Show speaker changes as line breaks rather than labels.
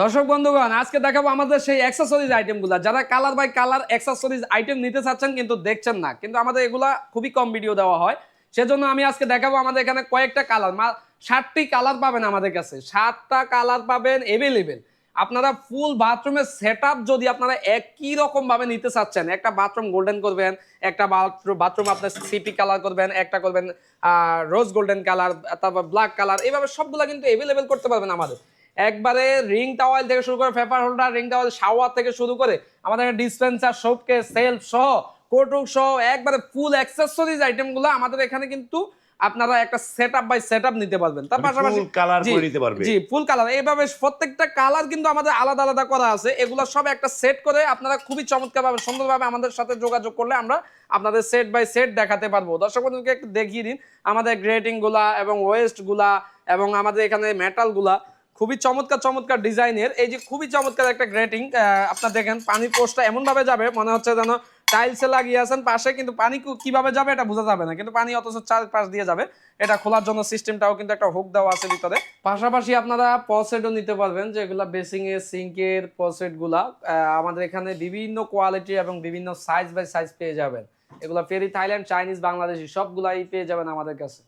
দর্শক বন্ধুগণ, আজকে দেখাবো আমাদের সেই অ্যাক্সেসরিজ আইটেমগুলো যারা colour by colour accessories item নিতে চাচ্ছেন কিন্তু দেখছেন না, কিন্তু আমাদের এগুলা খুবই কম ভিডিও দেওয়া হয়। সেজন্য আমি আজকে দেখাবো আমাদের এখানে কয়েকটা কালার ষাটটি কালার পাবেন আমাদের কাছে। সাতটা কালার পাবেন এভেলেবেল আপনারা ফুল বাথরুমের সেট যদি আপনারা একই রকম ভাবে নিতে চাচ্ছেন, একটা বাথরুম গোল্ডেন করবেন, একটা বাথরুম বাথরুম আপনার সিপি কালার করবেন, একটা করবেন রোজ গোল্ডেন কালার তারপর ব্ল্যাক কালার এইভাবে সবগুলা কিন্তু এভেলেবেল করতে পারবেন আমাদের। একবারে রিং টাওয়াল থেকে শুরু করে paper holder ring towel shower থেকে শুরু করে আমাদের ডিসপেন্সার শোপকে সেলফ সহ কোটুক সহ একবারে ফুল অ্যাক্সেসরিজ আইটেমগুলো আমাদের এখানে কিন্তু আপনারা একটা set up by set up নিতে পারবেন। তার
মানে
পাশাপাশি
colour করে নিতে পারবে।
জি ফুল কালার এইভাবে প্রত্যেকটা কালার কিন্তু আমাদের আলাদা আলাদা করা আছে। এগুলো সব একটা সেট করে আপনারা খুবই চমৎকারভাবে সুন্দরভাবে আমাদের সাথে যোগাযোগ করলে আমরা আপনাদের সেট বাই সেট দেখাতে পারব। দর্শক বন্ধুকে একটু দেখিয়ে দিন আমাদের গ্রেটিংগুলা এবং ওয়েস্টগুলা এবং আমাদের এখানে মেটালগুলা খুবই চমৎকার চমৎকার ডিজাইনের। এই যে খুবই চমৎকার একটা গ্রেটিং আপনার দেখেন পানির পোস্টটা এমন ভাবে যাবে মনে হচ্ছে যেন টাইলসে লাগিয়ে আছেন পাশে কিন্তু পানি কীভাবে যাবে এটা বোঝা যাবে না। কিন্তু পানি অথচ চার পাশ দিয়ে যাবে। এটা খোলার জন্য সিস্টেমটাও কিন্তু একটা হুক দেওয়া আছে ভিতরে। পাশাপাশি আপনারা পসেটও নিতে পারবেন যেগুলা বেসিং এর সিঙ্কের পসেটগুলা আহ, আমাদের এখানে বিভিন্ন কোয়ালিটি এবং বিভিন্ন সাইজ বাই সাইজ পেয়ে যাবেন। এগুলা ফেরি থাইল্যান্ড চাইনিজ বাংলাদেশি সবগুলাই পেয়ে যাবেন আমাদের কাছে।